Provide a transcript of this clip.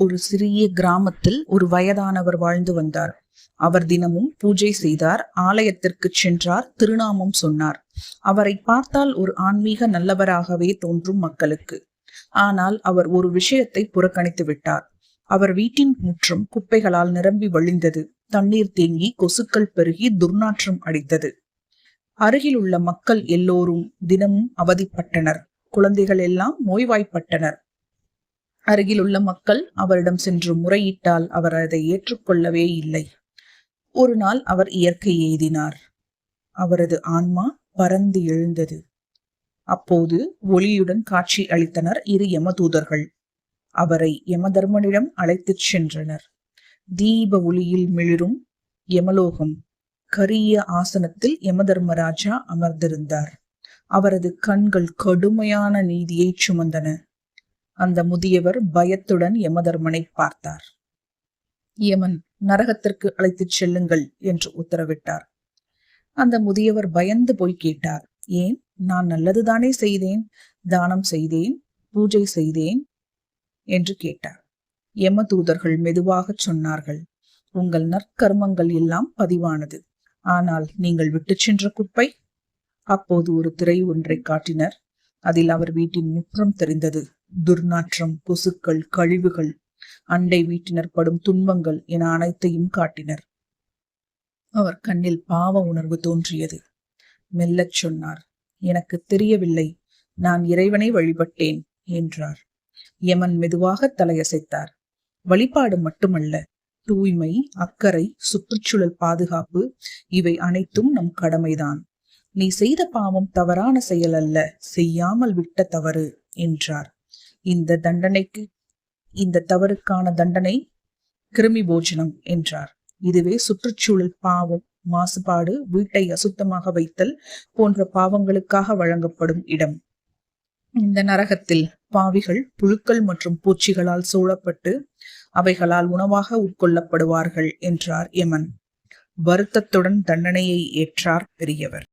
ஒரு சிறிய கிராமத்தில் ஒரு வயதானவர் வாழ்ந்து வந்தார். அவர் தினமும் பூஜை செய்தார் ஆலயத்திற்கு சென்றார் திருநாமம் சொன்னார். அவரை பார்த்தால் ஒரு ஆன்மீக நல்லவராகவே தோன்றும் மக்களுக்கு. ஆனால் அவர் ஒரு விஷயத்தை புறக்கணித்து விட்டார். அவர் வீட்டின் முற்றம் குப்பைகளால் நிரம்பி வழிந்தது. தண்ணீர் தேங்கி கொசுக்கள் பெருகி துர்நாற்றம் அடித்தது. அருகில் உள்ள மக்கள் எல்லோரும் தினமும் அவதிப்பட்டனர். குழந்தைகள் எல்லாம் நோய்வாய்ப்பட்டனர். அருகில் உள்ள மக்கள் அவரிடம் சென்று முறையிட்டால் அவர் அதை ஏற்றுக்கொள்ளவே இல்லை. ஒரு நாள் அவர் இயற்கை எய்தினார். அவரது ஆன்மா பறந்து எழுந்தது. அப்போது ஒளியுடன் காட்சி அளித்தனர் இரு யமதூதர்கள் அவரை யமதர்மனிடம் அழைத்துச் சென்றனர். தீப ஒளியில் மிளிரும் யமலோகம் கரிய ஆசனத்தில் யமதர்மராஜா அமர்ந்திருந்தார். அவரது கண்கள் கடுமையான நீதியை சுமந்தன. அந்த முதியவர் பயத்துடன் யமதர்மனை பார்த்தார். யமன் நரகத்திற்கு அழைத்துச் செல்லுங்கள் என்று உத்தரவிட்டார். அந்த முதியவர் பயந்து போய் கேட்டார் ஏன்? நான் நல்லதுதானே செய்தேன்? தானம் செய்தேன்? பூஜை செய்தேன்? என்று கேட்டார். யம தூதர்கள் மெதுவாகச் சொன்னார்கள் உங்கள் நற்கர்மங்கள் எல்லாம் பதிவானது. ஆனால் நீங்கள் விட்டுச் சென்ற குப்பை? அப்போது ஒரு திரை ஒன்றை காட்டினர். அதில் அவர் வீட்டின் முற்றம் தெரிந்தது. துர்நாற்றம் கொசுக்கள் கழிவுகள் அண்டை வீட்டினர் படும் துன்பங்கள் என அனைத்தையும் காட்டினர். அவர் கண்ணில் பாவ உணர்வு தோன்றியது. மெல்லச் சொன்னார் எனக்கு தெரியவில்லை நான் இறைவனை வழிபட்டேன் என்றார். யமன் மெதுவாக தலையசைத்தார். வழிபாடு மட்டுமல்ல தூய்மை அக்கறை சுற்றுச்சூழல் பாதுகாப்பு இவை அனைத்தும் நம் கடமைதான். நீ செய்த பாவம் தவறான செயல் அல்ல செய்யாமல் விட்ட தவறு என்றார். இந்த தண்டனைக்கு இந்த தவறுக்கான தண்டனை கிருமி போஜனம் என்றார். இதுவே சுற்றுச்சூழல் பாவம் மாசுபாடு வீட்டை அசுத்தமாக வைத்தல் போன்ற பாவங்களுக்காக வழங்கப்படும் இடம். இந்த நரகத்தில் பாவிகள் புழுக்கள் மற்றும் பூச்சிகளால் சூழப்பட்டு அவைகளால் உணவாக உட்கொள்ளப்படுவார்கள் என்றார் யமன். வருத்தத்துடன் தண்டனையை ஏற்றார் பெரியவர்.